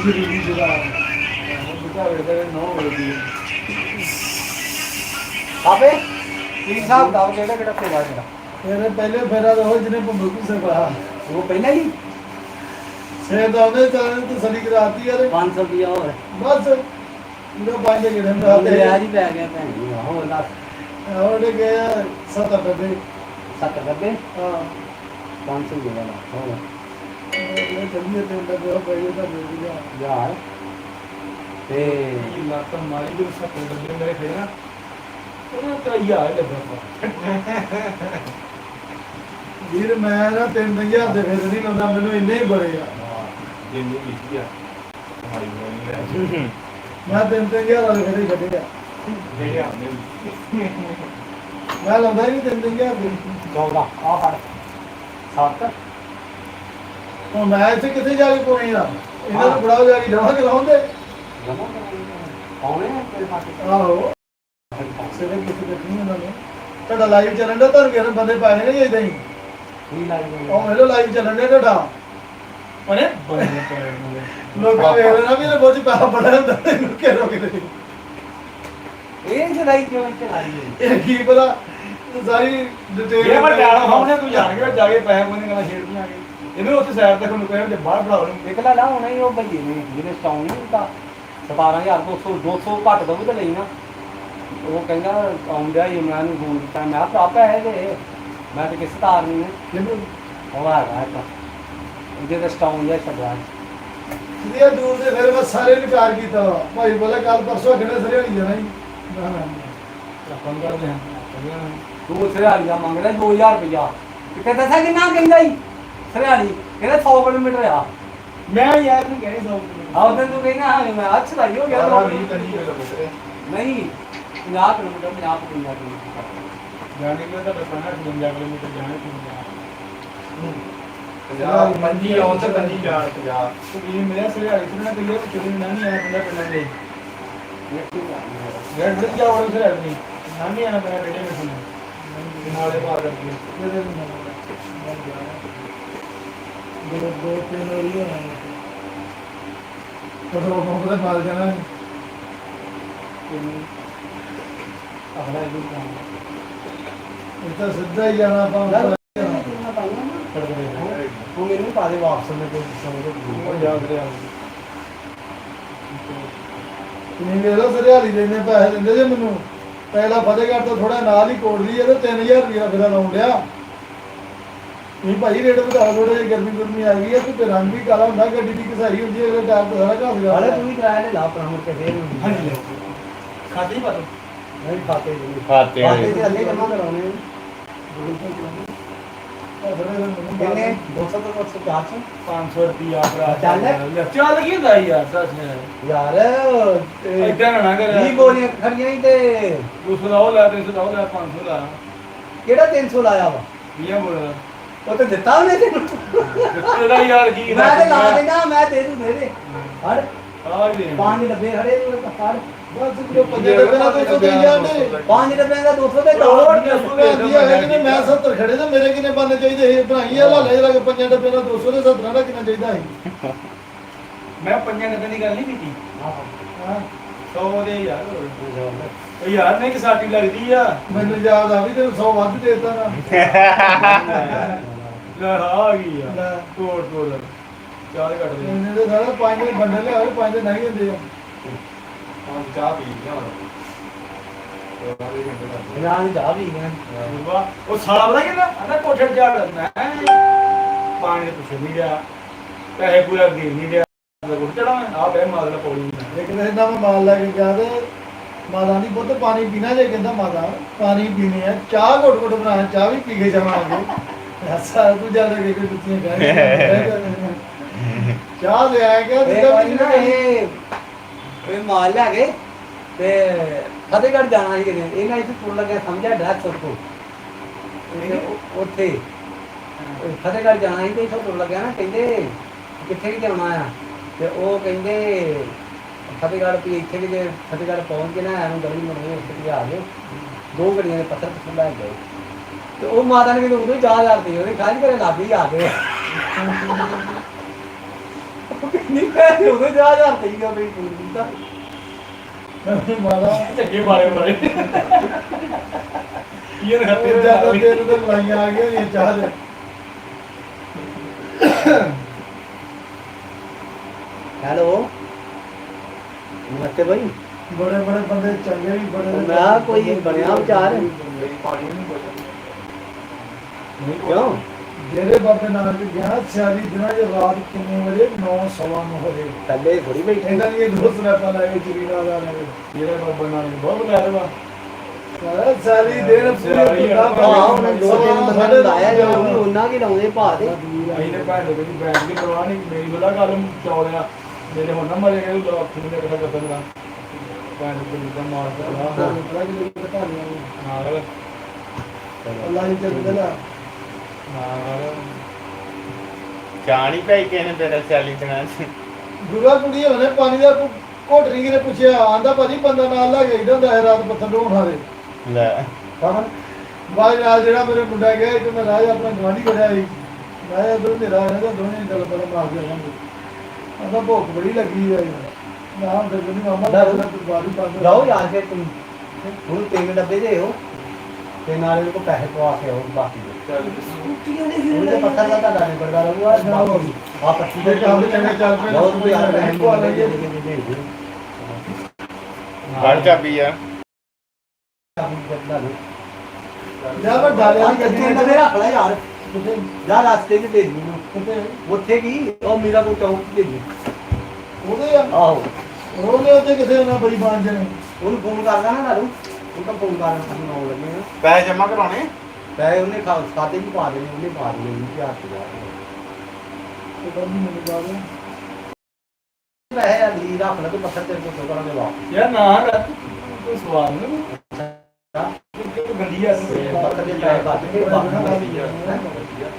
ਹੈ ਜੀ ਜ਼ਰੂਰੀ ਜਰਾ ਬਤਾਵੇ ਤੇ ਨੋ ਹੋਦੀ ਆਪੇ ਕੀ ਸਾਹਿਬ ਦਾ ਕਿਹੜਾ ਕਿਹੜਾ ਸੇਵਾ ਜਿਹੜਾ? ਤੇਰੇ ਪਹਿਲੇ ਫੇਰਾ ਤਾਂ ਉਹ ਜਿਹਨੇ ਭੰਬੂ ਸੇਵਾ ਉਹ ਪਹਿਲਾਂ ਹੀ? ਸੇ ਤਾਂ ਉਹਨੇ ਤਾਂ ਤਸਲੀ ਕਰਾਤੀ ਆ ਤੇ 500 ਰੁਪਇਆ ਹੋਰ। ਬਸ ਇਹਦਾ ਪੰਜ ਗਿਣਨ ਦਾ। ਤੇ ਵਿਆਜ ਹੀ ਪੈ ਗਿਆ ਭੈਣ ਜੀ ਹੋਰ ਲੱਖ ਉਹਨੇ ਗਿਆ ਸੱਤ ਡੱਬੇ 70 ਡੱਬੇ ਹਾਂ। 500 ਜਿਹੜਾ ਹੋਰ। ਯਾਰ ਤੇ ਲੱਤ ਮਾਰੀ ਜੋ ਸੱਤ ਡੱਬੇ ਮੇਰੇ ਫੇਰ ਨਾ। ਉਹਨਾਂ ਤਾਂ ਯਾਰ ਲੱਗਾ ਵੀਰ ਮੈਂ ਨਾ ਤਿੰਨ ਹਜ਼ਾਰ ਦੇ ਫਿਰ ਨਹੀਂ ਲਾਉਂਦਾ ਮੈਨੂੰ ਇੰਨੇ ਹੀ ਬੜੇ ਆ। ਜਿੰਨੀ ਮੈਂ ਤਿੰਨ ਤਿੰਨ ਹਜ਼ਾਰ ਵਾਲੇ ਖੜੇ ਛੱਡੇ ਆ। ਜਿਹੜੇ ਆਉਂਦੇ ਮੈਂ ਲਾਉਂਦਾ ਹੀ ਨਹੀਂ ਤਿੰਨ ਤਿੰਨ ਹਜ਼ਾਰ ਦੇ। 14 ਆ ਫੜ। 7 ਹੁਣ ਮੈਂ ਇੱਥੇ ਕਿੱਥੇ ਜਾ ਕੇ ਪਾਉਣੇ ਆ? ਇਹਨਾਂ ਨੂੰ ਬੜਾ ਜਾ ਕੇ ਜਮਾ ਕਰਾਉਂਦੇ? ਜਮਾ ਕਰਾਉਣੇ ਆ ਤੇਰੇ ਪਾਸੇ ਆਹੋ ਸਿਰੇ ਕਿੱਥੇ ਦੇਖਣੀ ਉਹਨਾਂ ਨੇ। ਤੁਹਾਡਾ ਲਾਈਵ ਚੱਲਣ ਦਾ ਤੁਹਾਨੂੰ ਕਿਸੇ ਬੰਦੇ ਪਾਏ ਨੇ ਇਦਾਂ ਹੀ? ਕੀ ਲੱਗ ਗਿਆ ਉਹ ਮੇਰੇ ਲਾਈਵ ਚੱਲਣ ਦੇ ਤੁਹਾਡਾ। ਅਰੇ ਬੰਦੇ ਪਏ ਨੇ ਲੋਕਾਂ ਵੇਖ ਲੈਣਾ ਵੀ ਇਹਦੇ ਬੋਝ ਪੈਸਾ ਬੜਾ ਹੁੰਦਾ ਇਹਨੂੰ ਕਿਹੜੋ ਕਿਤੇ ਇਹ ਜਦਾਈ ਕਿਉਂ ਇੱਥੇ ਲਾਈ ਹੋਈ? ਇਹ ਕੀ ਪਤਾ ਸਾਰੀ ਡਿਟੇਲ ਇਹ ਵਰਗਾਲਾ ਸਾਹਮਣੇ ਤੂੰ ਜਾਣ ਕੇ ਜਾ ਕੇ ਪੈਸੇ ਕੋਈ ਗੱਲਾਂ ਛੇੜਦੀਆਂ ਕੇ ਇਹਨੂੰ ਉੱਥੇ ਸਾਈਡ ਤੇ ਕੋਈ ਕੋਈ ਬਾਹਰ ਬੜਾਉ ਨੂੰ ਨਿਕਲਾ ਨਾ ਹੁਣੇ ਹੀ ਉਹ ਭਈਏ ਨੇ ਜਿਹਨੇ ਸਟਾਉਨ ਨਹੀਂ ਦਿੱਤਾ। 17200 200 ਘੱਟ ਦਊ ਤੇ ਲਈ ਨਾ। ਉਹ ਕਹਿੰਦਾ ਆਉਂਦਾ ਹੀ ਮੈਂ ਨੂੰ ਫੋਨ ਕੀਤਾ ਮੈਂ ਕਿਹਾ ਭਰਾ ਪੈਸੇ ਦੇ। ਮੈਂ ਤੇ ਕਿਸ ਤਾਰ ਨਹੀਂ ਹੈ। ਉਹ ਆ ਗਿਆ ਤਾਂ ਉਹਦੇ ਤੇ ਸਟਾਉਨ ਜਿਹਾ ਛੱਡਿਆ ਇਹ ਦੂਰ ਦੇ ਫਿਰ ਮੈਂ ਸਾਰੇ ਇਨਕਾਰ ਕੀਤਾ। ਵਾ। ਭਾਈ ਬੋਲੇ ਕੱਲ ਪਰਸੋਂ ਕਿਹਨੇ ਸਰੇ ਹੋਈ ਜਾਣਾ ਜੀ ਨਾ ਨਾ ਆਪਾਂ ਨੂੰ ਕਰਦੇ ਹਾਂ ਤੂੰ ਸਰਿਆਲੀਆ ਮੰਗਦਾ 2000 ਰੁਪਇਆ। ਕਿਤੇ ਦੱਸਿਆ ਕਿੰਨਾ ਕਹਿੰਦਾ ਹੀ ਸਰਿਆਲੀ ਕਹਿੰਦਾ 100 ਕਿਲੋਮੀਟਰ ਆ। ਮੈਂ ਯਾਰ ਨੂੰ ਕਹਿਣੀ ਸੌ ਆ ਉਹਦੇ ਤੂੰ ਕਹਿੰਦਾ ਹਾਂ ਮੈਂ ਅੱਛ ਲਾਈ ਹੋ ਗਿਆ। ਯਾਰ ਦੋ ਵੀ ਕੰਨੀ ਕੇ ਲੱਗਦੇ ਨਹੀਂ 50 ਕਿਲੋਮੀਟਰ 50 ਕਿਲੋਮੀਟਰ। ਜਾਣੇ ਕਿ ਤਾਂ ਦੱਸਣਾ 55 ਕਿਲੋਮੀਟਰ ਜਾਣੇ ਕਿ ਪੰਜਾਬ ਪੰਜੀ ਆਉਂ ਤੇ ਕੰਨੀ ਜਾਣ ਪੰਜਾਬ ਤਕਰੀਬ ਮੇਰਾ ਸਰਿਆੜੀ ਤੋਂ ਨਾ ਕਹੀਏ ਚੋਰੀ ਨਾ ਨਹੀਂ ਆਇਆ ਬੰਦਾ ਪਿੰਡਾਂ ਦੇ। ਯਾਰ ਬੜੀ ਜਾ ਵੜ ਨਹੀਂ ਨਾ ਨਹੀਂ ਆਣਾ ਡੇਡੇ ਵਿੱਚ ਨੂੰ ਨਾਲੇ ਮਾਰ ਜਾਣਾ ਦੋ ਦੋ ਤਿੰਨ ਵਾਰੀ ਹੋਣਾ ਕਦੋਂ ਮੋਹਰੇ ਮਾਰ ਜਾਣਾ ਅਗਲਾ ਇਹ ਕੰਮ ਇਹ ਤਾਂ ਸਿੱਧਾ ਹੀ ਜਾਣਾ ਨੇ। ਤੂੰ ਮੈਨੂੰ ਪਾ ਦੇ ਵਾਪਸ ਮੈਂ ਕੋਈ ਸਮਝ ਉਹ ਯਾਦ ਰਿਹਾ। ਵੇਖ ਲਓ ਸਰਿਆਲੀ ਇੰਨੇ ਪੈਸੇ ਦਿੰਦੇ ਜੇ ਮੈਨੂੰ। ਪਹਿਲਾ ਫਤਿਹਗੜ੍ਹ ਤੋਂ ਥੋੜਾ ਨਾਲ ਹੀ ਕੋਟ ਲਈ ਇਹਦੇ 3000 ਰੁਪਇਆ ਫਿਰ ਲਾਉਣ ਡਿਆ ਨਹੀਂ ਭਾਈ ਰੇਟ ਵਧਾਓ ਥੋੜੇ ਜਿਹੀ ਗਰਮੀ ਗੁਰਮੀ ਆ ਗਈ ਹੈ ਤੇ ਰੰਗ ਵੀ ਕਾਲਾ ਹੁੰਦਾ ਗੱਡੀ ਦੀ ਘਸਾਈ ਹੁੰਦੀ ਹੈ ਅਗਲੇ ਟਾਇਰ ਤੋਂ ਸਾਰਾ ਘਸ ਗਿਆ ਹਾਲੇ ਤੂੰ ਵੀ ਕਿਰਾਇਆ ਲੈ ਲਾ ਆਪਣਾ ਮੁੜ ਕੇ ਫੇਰ। ਹਾਂਜੀ। ਲਿਓ ਖਾਤੇ ਹੀ ਪਤਾ ਨਹੀਂ ਖਾਤੇ ਜੀ ਖਾਤੇ ਖਾਤੇ ਦੇ ਅੱਗੇ ਜਮਾ ਕਰਾਉਣੇ। ਕਿੰਨੇ? 200 ਤੋਂ 204 500 ਰੁਪਿਆ ਚੱਲ। ਚੱਲ ਕੀ ਹੁੰਦਾ ਯਾਰ ਦੱਸ ਯਾਰ ਇਦਾਂ ਨਾ ਕਰ 20 ਬੋਲੀਆਂ ਖੜੀਆਂ ਹੀ ਤੇ ਉਸ ਦਾ ਉਹ ਲੈ 300 ਦਾ ਉਹ ਲੈ 500 ਦਾ ਕਿਹੜਾ 300 ਲਾਇਆ ਵਾ? 20 ਬੋਲ ਉਹ ਤੇ ਦਿੱਤਾ ਉਹਨੇ ਤੈਨੂੰ। ਤੇਰਾ ਯਾਰ ਕੀ ਮੈਂ ਤੇ ਲਾ ਦੇਣਾ ਮੈਂ ਦੂੰ ਦੇ ਦੇ ਪੰਜ ਡੱਬੇ ਤੂੰ ਹੜ ਬਸ ਜੋ ਪੰਜਾਂ ਡੱਬੇ ਨਾਲ ਦੋ ਜਾਂਦੇ ਪੰਜ ਦਾ 200 ਤੇ ਦੋ ਭੈਣ ਹੈ ਕਿ ਮੈਂ 70 ਖੜੇ ਤੇ ਮੇਰੇ ਕਿੰਨੇ ਬੰਨੇ ਚਾਹੀਦੇ ਸੀ? ਬਣਾਈ ਆ ਲਾ ਲੈ ਜਰਾ ਕਿ ਪੰਜਾਂ ਡੱਬੇ ਨਾਲ 200 ਦੇ 70 ਦਾ ਕਿੰਨਾ ਚਾਹੀਦਾ ਸੀ? ਮੈਂ ਪੰਜਾਂ ਦੀ ਗੱਲ ਨਹੀਂ ਕੀਤੀ। ਹਾਂ। 100 ਦੇ ਯਾਰ। ਉਹ ਯਾਰ ਨਹੀਂ ਕਿ ਸਾਡੀ ਲੱਗਦੀ ਆ। ਮੈਨੂੰ ਯਾਦ ਆ ਵੀ ਤੇ 100 ਵੱਧ ਦੇ ਦਿੱਤਾ ਨਾ। ਲੈ ਆ ਗਈ ਆ। ਲੈ। ਤੋੜ ਤੋੜ। ਚਾਰ ਕੱਟ ਦੇ। ਇਹਨੇ ਦੇ ਸਾਰਾ ਪੰਜ ਦੇ ਬੰਡਲ ਲਿਆ ਹੋਏ ਪੰਜ ਦੇ ਨਹੀਂ ਹੁੰਦੇ ਆ। ਹੁਣ ਚਾਹ ਪੀ ਲਿਆ ਰਾਂ ਜਾ ਵੀ ਗਿਆ ਵਾਹ ਉਹ ਸਾਲਾ ਪਤਾ ਕਿੰਨਾ? ਆਂਦਾ ਕੋਠੇ ਤੇ ਜਾ ਕਰਨਾ। ਪਾਣੀ ਦੇ ਪੁੱਛ ਨਹੀਂ ਗਿਆ ਪੈਸੇ ਪੂਰਾ ਦੇ ਨਹੀਂ ਗਿਆ ਕੋਠੇ ਚੜਾ ਆ ਪੈ ਮਾਦਲ ਪੌੜੀ ਇੱਕ ਦਿਨ ਇਹਨਾਂ ਮੈਂ ਮਾਲ ਲੈ ਕੇ ਗਿਆ ਤੇ ਮਾਤਾ ਦੀ ਪੁੱਤ ਪਾਣੀ ਪੀਣਾ ਜੇ ਕਹਿੰਦਾ ਮਾਤਾ ਪਾਣੀ ਪੀਣੇ ਆ। ਚਾਹ ਘੁੱਟ ਘੁੱਟ ਬਣਾਇਆ ਚਾਹ ਵੀ ਪੀ ਕੇ ਜਾਵਾਂਗੇ। ਕੇ ਕੋਈ ਚਾਹ ਵੀ ਨਾ ਇਹ ਮਾਲ ਲੈ ਗਏ ਤੇ ਫਤਿਹਗੜ੍ਹ ਜਾਣਾ ਸੀ ਕਿਤੇ। ਇਹਨਾਂ ਇੱਥੇ ਤੁਰ ਲੱਗਿਆ ਸਮਝਿਆ ਡਰੈਸ ਉੱਥੋਂ ਤੇ। ਉਹ- ਉੱਥੇ ਉਹ ਫਤਿਹਗੜ੍ਹ ਜਾਣਾ ਸੀ ਤੇ ਇੱਥੋਂ ਤੁਰ ਲੱਗਿਆ ਨਾ ਕਹਿੰਦੇ ਕਿੱਥੇ ਕਿ ਜਾਣਾ ਆ। ਤੇ ਉਹ ਕਹਿੰਦੇ ਫਤਿਹਗੜ੍ਹ ਵੀ ਇੱਥੇ ਕਿ ਜੇ ਫਤਿਹਗੜ੍ਹ ਪਹੁੰਚ ਕੇ ਨਾ ਐਨੂੰ ਗਲੀ ਮੋੜੇ ਉੱਥੇ ਕਿ ਆ ਗਏ। ਦੋ ਗੱਡੀਆਂ ਦੇ ਪੱਥਰ ਪੱਥਰ ਲੈ ਗਏ। ਤੇ ਉਹ ਮਾਤਾ ਨੇ ਮੈਨੂੰ ਉਦੋਂ ਹੀ ਚਾਹ ਕਰਦੀ ਉਹਨੇ ਖਾਜ ਕਰੇ ਲੱਭ ਆ ਗਏ। ਨਹੀਂ ਕਹਿੰਦੇ ਉਦੋਂ ਚਾਹ ਕਰਦੀ ਸੀਗਾ ਬਈ ਫੋਨ ਕੀਤਾ ਮਾਤਾ ਚੱਗੇ ਮਾਰੇ ਮਾਰੇ ਇਹ ਨਾ ਫਿਰ ਜਾ ਕੇ ਤੇਰੇ ਤੇ ਲੜਾਈਆਂ ਆ ਗਈਆਂ ਇਹ ਚਾਹ ਦੇ। ਹੈਲੋ? ਨਮਸਤੇ ਭਾਈ ਬੜੇ ਬੜੇ ਬੰਦੇ ਚੰਗੇ ਵੀ ਬੜੇ। ਮੈਂ ਕੋਈ ਬਣਿਆ ਵਿਚਾਰ? ਕਿਉਂ? ਜਿਹੜੇ ਬਾਬੇ ਨਾਨਕ ਗਿਆ ਸਿਆਰੀ ਦਿਨਾਂ ਚ ਰਾਤ ਕਿੰਨੇ ਵਜੇ? 9 ਸਵਾ 9 ਵਜੇ। ਥੱਲੇ ਥੋੜੀ ਬੈਠੇ। ਇਹਨਾਂ ਦੀ ਦੋ ਸਨੈਪਾਂ ਲਾਏ ਚਿਰੀ ਨਾਲ ਆ ਰਹੇ ਜਿਹੜਾ ਬਾਬਾ ਨਾਨਕ ਬਹੁਤ ਬੁਲਾਇਆ ਵਾ। ਸਾਰਾ ਸਾਰੀ ਦਿਨ ਪੂਰੇ ਸਿਆਰੀ ਆ। ਹਾਂ ਹੁਣ ਦੋ ਦਿਨ ਬੰਦਾ ਲਾਇਆ ਜੋ ਵੀ ਉਹਨਾਂ ਕੀ ਲਾਉਂਦੇ ਭਾ ਦੇ? ਅਸੀਂ ਨੇ ਭੈਣ ਦੇ ਵਿੱਚ ਬੈਠ ਕੇ ਪਰਵਾਹ ਨਹੀਂ ਮੇਰੀ ਬੜਾ ਗੱਲ ਚੌੜਿਆ ਮੇਰੇ ਹੁਣ ਨਾ ਮਰੇ ਗਏ ਲੋਕ ਕਿੰਨੇ ਕਿਹੜਾ ਕਰਦਾ ਮੇਰਾ ਭੈਣ ਦੇ ਵਿੱਚ ਦਾ ਮਾਰ ਕੇ ਨਾਲ। ਅੱਲਾਹ ਜੀ ਜਦ ਦਲਾ ਨਹੀਂ ਪਈ ਕਿਸੇ ਨੇ ਤੇਰਾ ਚਾਲੀ ਦਿਨਾਂ ਚ ਗੁਰੂਆ ਕੁੜੀ ਹੋਣੇ ਪਾਣੀ ਦਾ ਘੁ- ਘੁੱਟ ਰਿੰਗ ਨੇ ਪੁੱਛਿਆ। ਆਂਦਾ ਭਾਜੀ ਬੰਦਾ ਨਾਲ ਲੈ ਕੇ ਆਈਦਾ ਹੁੰਦਾ ਹੈ ਰਾਤ ਪੱਥਰ ਢੋਣ ਵਾਲੇ ਲੈ। ਕਮਨ ਬਾਅਦ ਨਾਲ ਜਿਹੜਾ ਮੇਰੇ ਮੁੰਡਾ ਗਿਆ ਇੱਕ ਮੈਂ ਰਾਜ ਆਪਣਾ ਗਵਾਂਢੀ ਖੜਿਆ ਸੀ। ਮੈਂ ਇਧਰ ਮੇਰਾ ਇਹਨਾਂ ਦਾ ਦੋਨੇ ਗੱਲ ਬੜਾ ਮਾਰ ਗਿਆ ਜਾਂਦੇ ਆਂਦਾ ਭੁੱਖ ਬੜੀ ਲੱਗੀ ਆ ਮੈਂ ਹਾਂ ਫਿਰ ਨਹੀਂ ਮਾਮਾ ਦਾ ਬਾਰੀ ਪਾ ਜਾਓ ਯਾਰ ਫਿਰ ਤੁਸੀਂ ਹੁਣ ਤਿੰਨ ਡੱਬੇ ਦੇ ਹੋ ਤੇ ਨਾਲੇ ਕੋ ਪੈਸੇ ਪਵਾ ਕੇ ਆਓ ਬਾਕੀ ਦੇ ਉਹਦੇ ਪੱਥਰ ਦਾ ਤੁਹਾਡਾ ਨਹੀਂ ਬੜਦਾ ਰਹੂਗਾ ਆ ਪੱਛੀ ਦੇ ਕੰਮ ਚੰਗੇ ਚੱਲ ਪਏ ਬਹੁਤ ਵੀ ਯਾਰ ਪੈਸੇ ਪਵਾ ਲਈਏ। ਗੜ ਚਾਬੀ ਆ ਜਾ ਮੈਂ ਡਾਲਿਆ ਦੀ ਗੱਡੀ ਗੱਡੀ ਤੇ ਰੱਖ ਲੈ ਯਾਰ ਕਿੱਥੇ ਜਾ ਰਸਤੇ 'ਚ ਦੇ ਦੀ ਮੈਨੂੰ ਕਿੱਥੇ ਉੱਥੇ ਕੀ ਉਹ ਮੇਰਾ ਕੋ ਚੌਂਕ 'ਚ ਦੇ ਦੀ ਉਹਦੇ ਆ ਆਹੋ ਉਹਦੇ ਉੱਤੇ ਕਿਥੇ ਉਹਨਾਂ ਬੜੀ ਬਾਂਝ ਨੇ ਉਹਨੂੰ ਫੋਨ ਕਰਦਾ ਨਾ ਨਾਲੂ ਉਹ ਤਾਂ ਫੋਨ ਕਰਨ ਸਾਨੂੰ ਆਉਣ ਲੱਗੇ ਨਾ ਪੈਸੇ ਜਮਾ ਕਰਾਉਣੇ ਪੈਸੇ ਉਹਨੇ ਖਾ ਖਾਤੇ 'ਚ ਪਾ ਦੇਣੇ ਉਹਨੇ ਪਾ ਦੇਣੇ ਵੀਹ ਹਜ਼ਾਰ ਰੁਪਇਆ ਤੇ ਬੰਦੀ ਮੈਨੂੰ ਗਾ ਦੇ ਪੈਸੇ ਅਗਲੀ ਰੱਖ ਲੈ ਤੇ ਪੱਥਰ ਤੇਰੇ ਕੋਲ ਕਰਾਂਗੇ ਵਾਪਸ। ਯਾਰ ਨਾ ਕਰ ਤੂੰ ਸਵਾਲ ਨਹੀਂ। ਕਿ ਗੰਦੀ ਆ? ਪੱਥਰ ਦੇ ਪੈਸੇ ਕੱਟ ਕੇ ਵਾਪਸ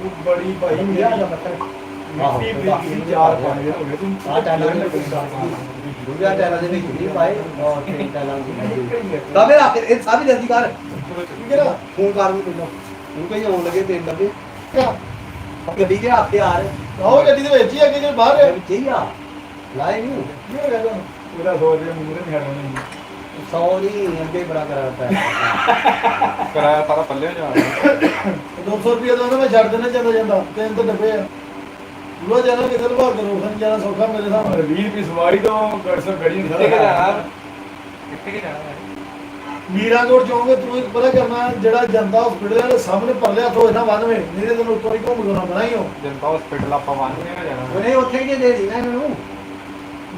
ਤੂੰ ਬੜੀ ਭਾਈ ਦਾ ਪੱਥਰ। ਮਿੱਟੀ ਵੀ ਚਾਰ ਦਿਨ ਹੋ ਗਏ ਤੂੰ ਆ ਟੈਲਾਂ ਦੇ ਦੂਜਾ ਟੈਲਾਂ ਦੇ ਵਿੱਚ ਨਹੀਂ ਪਾਏ। ਔਰ ਤਿੰਨ ਟੈਲਾਂ ਦੀ ਕਬੇ ਰੱਖ ਇਹ ਸਭ ਜਲਦੀ ਕਰ। ਫੋਨ ਕਰ ਨੂੰ ਉਹ ਕਹੀ ਆਉਣ ਲੱਗੇ ਡੱਬੇ ਕਿਆ? ਗੱਡੀ ਦੇ ਹੱਥ ਯਾਰ ਆਹੋ ਗੱਡੀ ਦੇ ਵਿੱਚ ਹੀ ਅੱਗੇ ਜੇ ਬਾਹਰ ਹੈ ਵਿੱਚ ਹੀ ਆ ਲਾਏ ਨਹੀਂ। ਕੀ ਹੋ ਗਿਆ ਤੁਹਾਨੂੰ? ਉਹਦਾ ਸੋਚ ਰਿਹਾ ਮੂਰੇ ਨਹੀਂ ਹਟਣਾ ਸੌ ਨਹੀਂ ਅੱਗੇ ਬੜਾ ਕਰਾ ਪਿਆ ਕਿਰਾਇਆ ਸਾਰਾ ਪੱਲੇ ਹੋ ਜਾਣਾ 200 ਰੁਪਏ ਦਾ ਮੈਂ ਛੱਡ ਦੇਣਾ ਜਾਂਦਾ ਜਾਂਦਾ ਤਿੰਨ ਤਾਂ ਡੱਬੇ ਆ। ਲੋ ਜਾਣਾ ਕਿਤੇ ਲਵਾ ਕਰੋ ਫਿਰ ਜਾਣਾ ਸੌਖਾ ਮੇਰੇ ਸਾਹਮਣੇ 20 ਰੁਪਏ ਸਵਾਰੀ ਤੋਂ 150 ਗੜੀ ਨਹੀਂ ਕਿੱਥੇ ਕਿ ਸਾਰਾ। ਜਾਣਾ? ਕਿੱਥੇ ਜਾਣਾ? ਮੀਰਾਂਗੋੜ ਚੌਂਕ ਤੂੰ ਇੱਕ ਪਤਾ ਕਰਨਾ ਜਿਹੜਾ ਜਨਤਾ ਹਸਪੀਟਲ ਦੇ ਸਾਹਮਣੇ ਪਰਲੇ ਹੱਥੋਂ ਇਹਨਾਂ ਵਧਵੇਂ। ਨਹੀਂ ਤੇ ਤੈਨੂੰ ਉੱਤੋਂ ਹੀ ਘੁੰਮ ਕੇ ਬਣਾ ਹੀ ਹੋ ਜਨਤਾ ਹਸਪੀਟਲ ਆਪਾਂ ਵਾਂਝੇ ਨਾ ਜਾਣਾ। ਉਹਨੇ ਉੱਥੇ ਜੇ ਦੇ ਦੀ ਨਾ ਇਹਨਾਂ ਨੂੰ।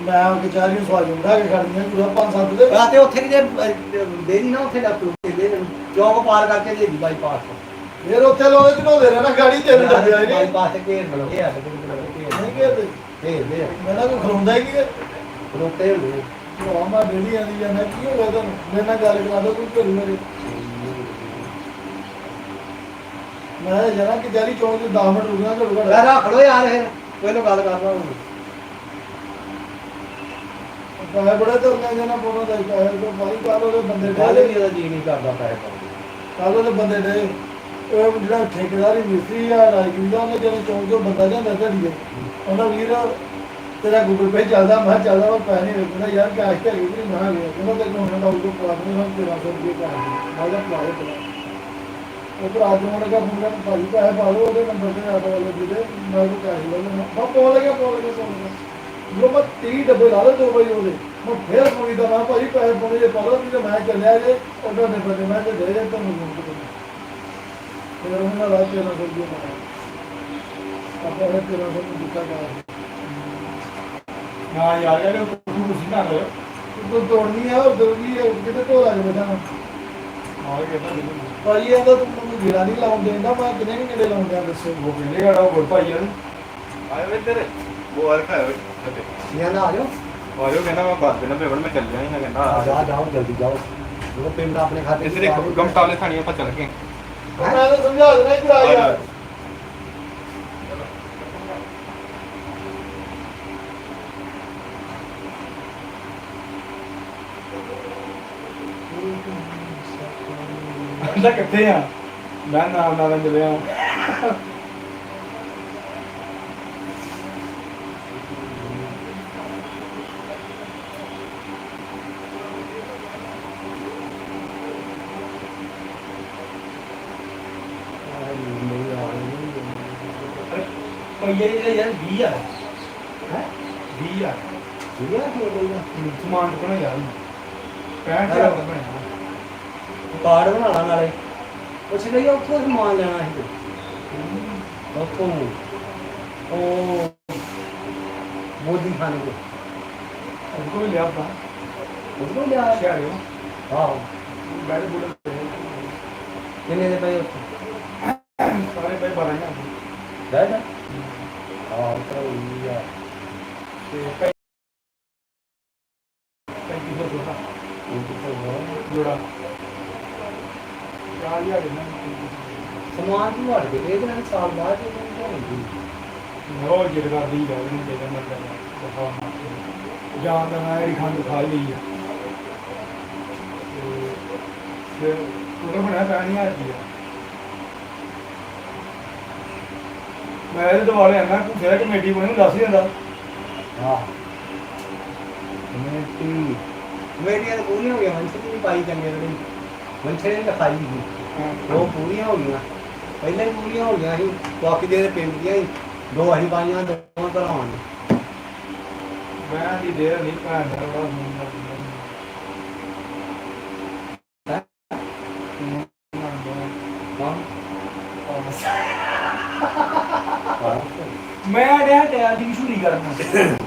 ਮੈਂ ਉਹ ਕਚਾਰੀ ਨੂੰ ਸਵਾਲ ਜੁੰਦਾ ਕੇ ਖੜਦੀਆਂ ਪੂਰਾ ਪੰਜ ਸੱਤ ਦੇ। ਆ ਤੇ ਉੱਥੇ ਜੇ ਦੇ ਦੀ ਨਾ ਉੱਥੇ ਡਾਕਟਰ ਦੇ ਦੇ ਚੌਕ ਪਾਰ ਕਰਕੇ ਦੇ ਦੀ ਬਾਈਪਾਸ ਤੋਂ ਫਿਰ ਉੱਥੇ ਲੋਕ ਚੜਾਉਂਦੇ ਰਹਿਣਾ ਗਾੜੀ ਤਿੰਨ ਡੱਬੇ ਆਏ ਨੇ ਬਾਈਪਾਸ ਤੇ ਘੇਰ ਲਓ ਇਹ ਆ ਤੇ ਘੇਰ ਨਹੀਂ ਕਹਿੰਦੇ ਘੇਰ ਦੇ ਮੈਂ ਨਾ ਕੋਈ ਖਲੋਂਦਾ ਹੀ ਨਹੀਂ। ਰੋਤੇ ਹੁੰਦੇ ਭਰਾ ਮੈਂ ਡੇਲੀ ਆਂਦੀ ਜਾਂਦਾ ਕੀ ਹੋ ਗਿਆ ਤੁਹਾਨੂੰ? ਮੇਰੇ ਨਾਲ ਗੱਲ ਕਰਾ ਦੋ ਕੋਈ ਘਰ ਮੇਰੇ ਮੈਂ ਜਰਾ ਕਿ ਜਾਰੀ ਚੌਂਕ ਦੇ 10 ਮਿੰਟ ਰੁਕਣਾ ਘੜੋ ਲੈ ਘੜ ਰੱਖ ਲੋ ਯਾਰ ਫਿਰ ਕੋਈ ਗੱਲ ਕਰਦਾ ਹੁਣ ਪੈਸੇ ਬੜਾ ਤੇ ਉਹਨਾਂ ਜਨਾ ਪੋਣਾ ਦਾ ਪੈਸੇ ਤੋਂ ਮਾਰੀ ਕਾਲ ਉਹਦੇ ਬੰਦੇ ਗੱਲ ਡੇ ਵੀ ਇਹਦਾ ਜੀ ਨਹੀਂ ਕਰਦਾ ਪੈਸੇ ਪਾਉਣ ਕਾਲ ਉਹਦੇ ਬੰਦੇ ਡੇ ਉਹ ਜਿਹੜਾ ਠੇਕੇਦਾਰੀ ਮਿਸਤਰੀ ਆ ਰਾਜਗੀਰ ਦਾ ਉਹਨੇ ਜਦੋਂ ਚੌਂਕ ਤੋਂ ਬੰਦਾ ਜਾਂਦਾ ਝੜੀਏ ਉਹਨਾਂ ਵੀਰ ਤੇਰਾ ਗੂਗਲ ਪੇ ਚੱਲਦਾ, ਮੈਂ ਕਿਹਾ ਚੱਲਦਾ ਪਰ ਪੈਸੇ ਨਹੀਂ ਵੇਚਣਾ ਯਾਰ ਕੈਸ਼ ਤੇ ਹੈਗੀ ਨਹੀਂ ਮੈਂ ਗਿਆ ਕਹਿੰਦਾ ਤੇ ਉਹਨਾਂ ਦਾ ਉਹ ਪਲਾਟ ਨਹੀਂ ਹਮ 1300 ਰੁਪਏ ਕਾ ਮੈਂ ਕਿਹਾ ਪਲਾਟ ਤੇ ਉਹ ਭਰਾ ਨੂੰ ਉਹਨੇ ਫੋਨ ਕਰ, ਭਾਜੀ, ਪੈਸੇ ਪਾ ਲਓ, ਉਹਦੇ ਨੰਬਰ ਤੇ ਆਟੋ ਵਾਲੇ ਜੀ ਮੈਂ ਉਹ ਕੈਸ਼ ਲੈ ਲੈਣਾ ਮੈਂ ਪੋਲ ਗਿਆ ਪੋਲ ਗਿਆ ਪੋਲ ਗਿਆ ਜੋ ਮੈਂ 30 ਡੱਬੇ ਲਾ ਲਏ ਦੋ ਵਜੇ ਉਹਦੇ। ਮੈਂ ਫੇਰ ਫੋਨ ਦਾ ਮੈਂ ਭਾਜੀ, ਪੈਸੇ ਪਾਉਣੇ ਜੇ ਪਾ ਲਓ ਨਹੀਂ ਮੈਂ ਚੱਲਿਆ ਜੇ, ਉਹਨਾਂ ਨੇ ਬੰਦੇ, ਮੈਂ ਤੇ ਦੇ ਦੇ, ਤੁਹਾਨੂੰ ਫੋਨ ਕਰ ਫਿਰ ਉਹਨਾਂ ਦਾ ਤੇਰਾ ਰੁਪਏ ਪਾਇਆ ਆਪਾਂ ਇਹ ਤੇਰਾ ਰੁਪਏ ਦਿੱਤਾ ਗਿਆ ਨਾ ਯਾਰ ਇਹ ਤੂੰ ਕੁਛ ਨਾ ਕਰ ਤੂੰ ਤੋੜਨੀ ਆ ਉਹ ਦਰਗੀ ਕਿਤੇ ਢੋਲਾ ਚ ਬੈਠਾ ਮਾਰ ਕੇ ਤਾਂ ਮੈਨੂੰ ਭਾਜੀ ਇਹਦਾ ਤੂੰ ਮੈਨੂੰ ਗੇੜਾ ਨਹੀਂ ਲਾਉਣ ਦੇਂਦਾ ਮੈਂ ਕਿੰਨੇ ਨਹੀਂ ਕਿਹੜੇ ਲਾਉਣ ਦਿਆਂ ਦੱਸੋ। ਉਹ ਕਹਿੰਦੇ ਗਾੜਾ ਹੋਰ ਭਾਈ ਯਾਰ ਵੇ ਤੇਰੇ ਬੋਲ ਖਾਏ ਵੇ ਇਹ ਨਾ ਆ ਜਾਓ ਆਇਓ ਕਹਿੰਦਾ ਮੈਂ ਬਾਤ ਦੇਣਾ ਪੇਵੜ ਮੈਂ ਚੱਲ ਜਾਣਾ ਹੀ ਕਹਿੰਦਾ ਆ ਜਾ ਜਾਓ ਜਲਦੀ ਜਾਓ। ਉਹ ਪਿੰਡ ਆਪਣੇ ਖਾਤੇ ਇਸੇ ਦੇ ਗਮਟਾਲੇ ਥਾਣੀ ਆਪਾਂ ਚੱਲ ਗਏ। ਮੈਂ ਤਾਂ ਸਮਝਾ ਦੇਣਾ ਕਿ ਆ ਯਾਰ ਕਹਿੰਦਾ ਕਿੱਥੇ ਆ? ਮੈਂ ਨਾਮ ਨਾਲ ਚੱਲਿਆ ਪਈਏ ਇਹ ਯਾਰ 20 ਆ। ਹੈ? 20 ਆ। ਸਮਾਨ ਕੋਣਾ ਯਾਰ? 65000 ਦਾ ਬਣਿਆ। ਕਾਰਡ ਬਣਾ ਲਾ ਨਾਲੇ। ਪੁੱਛ ਲਈ ਉੱਥੋਂ ਸਮਾਨ ਲੈਣਾ ਸੀ। ਉੱਥੋਂ। ਉਹ ਮੋਦੀ ਖਾਨ ਕੋ ਉਹ ਲਿਆ ਆਪਾਂ। ਉੱਥੋਂ ਲਿਆ। ਸ਼ਹਿਰ ਆਹੋ। ਬੈਲ ਬੁਲ ਕਿੰਨੇ ਦੇ ਪਏ ਉੱਥੇ? ਸਾਰੇ ਭਾਈ ਬਾਰਾਂ ਹਜ਼ਾਰ ਦੇ। ਬੈਠ ਆਹ ਤਾਂ ਇਹ ਆ। ਤੇ ਸੋਦਾ ਉਹ ਕਿੱਥੇ ਗਿਆ ਜੋੜਾ। ਹਜ਼ਾਰ ਨਾ। ਇਹਦੇ ਨਾਲ ਸਾਲ ਬਾਅਦ ਉਹ ਜਾਂ ਤਾਂ ਮੈਂ ਇਹਦੀ ਖੰਡ ਖਾ ਲਈ ਆ। ਤੇ ਫਿਰ ਉਹਦਾ ਬਣਿਆ ਪੈਣੀ ਆ ਜੀ ਮੈਂ ਇਹਦੇ ਦੁਆਲੇ ਆਣਾ ਕਿ ਜਿਹੜਾ ਕਮੇਟੀ ਬਣੀ ਨੂੰ ਦੱਸ ਹੀ ਦਿੰਦਾ। ਕਮੇਟੀ। ਪੂਰੀਆਂ ਹੋ ਗਈਆਂ ਮੰਛੇ ਨਹੀਂ ਪਾਈ ਚੰਗੇ ਜਿਹੜੀ। ਮੰਛੇ ਨੇ ਲਿਖਾਈ ਸੀ ਉਹ ਪੂਰੀਆਂ ਹੋ ਗਈਆਂ। ਪਹਿਲਾਂ ਹੀ ਪੂਰੀਆਂ ਹੋ ਗਈਆਂ ਸੀ। ਬਾਕੀ ਜਿਹੜੇ ਪਿੰਡ ਦੀਆਂ ਸੀ ਦੋ ਅਸੀਂ ਪਾਈਆਂ ਦੋ ਭਰਾਵਾਂ ਨੇ। ਮੈਂ ਦੀ ਦੇਰ ਨਹੀਂ ਭੈਣ ਦਾ ਬੜਾ ਹਾਂ? ਮੈਂ ਡਿਆ ਟੈਲ ਦੀ ਸ਼ੁਰੀ ਕਰਨਾ।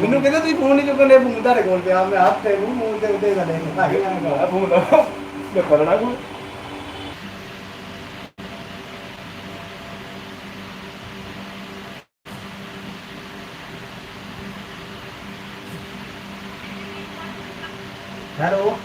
ਮੈਨੂੰ ਕਹਿੰਦੇ ਤੁਸੀਂ ਫੋਨ ਨਹੀਂ ਚੁੱਕਦੇ ਫੋਨ ਤੁਹਾਡੇ ਕੋਲ ਪਿਆ ਮੈਂ ਹੱਥ ਤੇ ਮੂੰਹ ਮੂੰਹ ਤੇ ਉੱਤੇ ਗਲੇ ਮੈਂ ਫੋਨ ਦਾ ਮੈਂ ਕਰਨਾ ਕੋਈ? ਹੈਲੋ?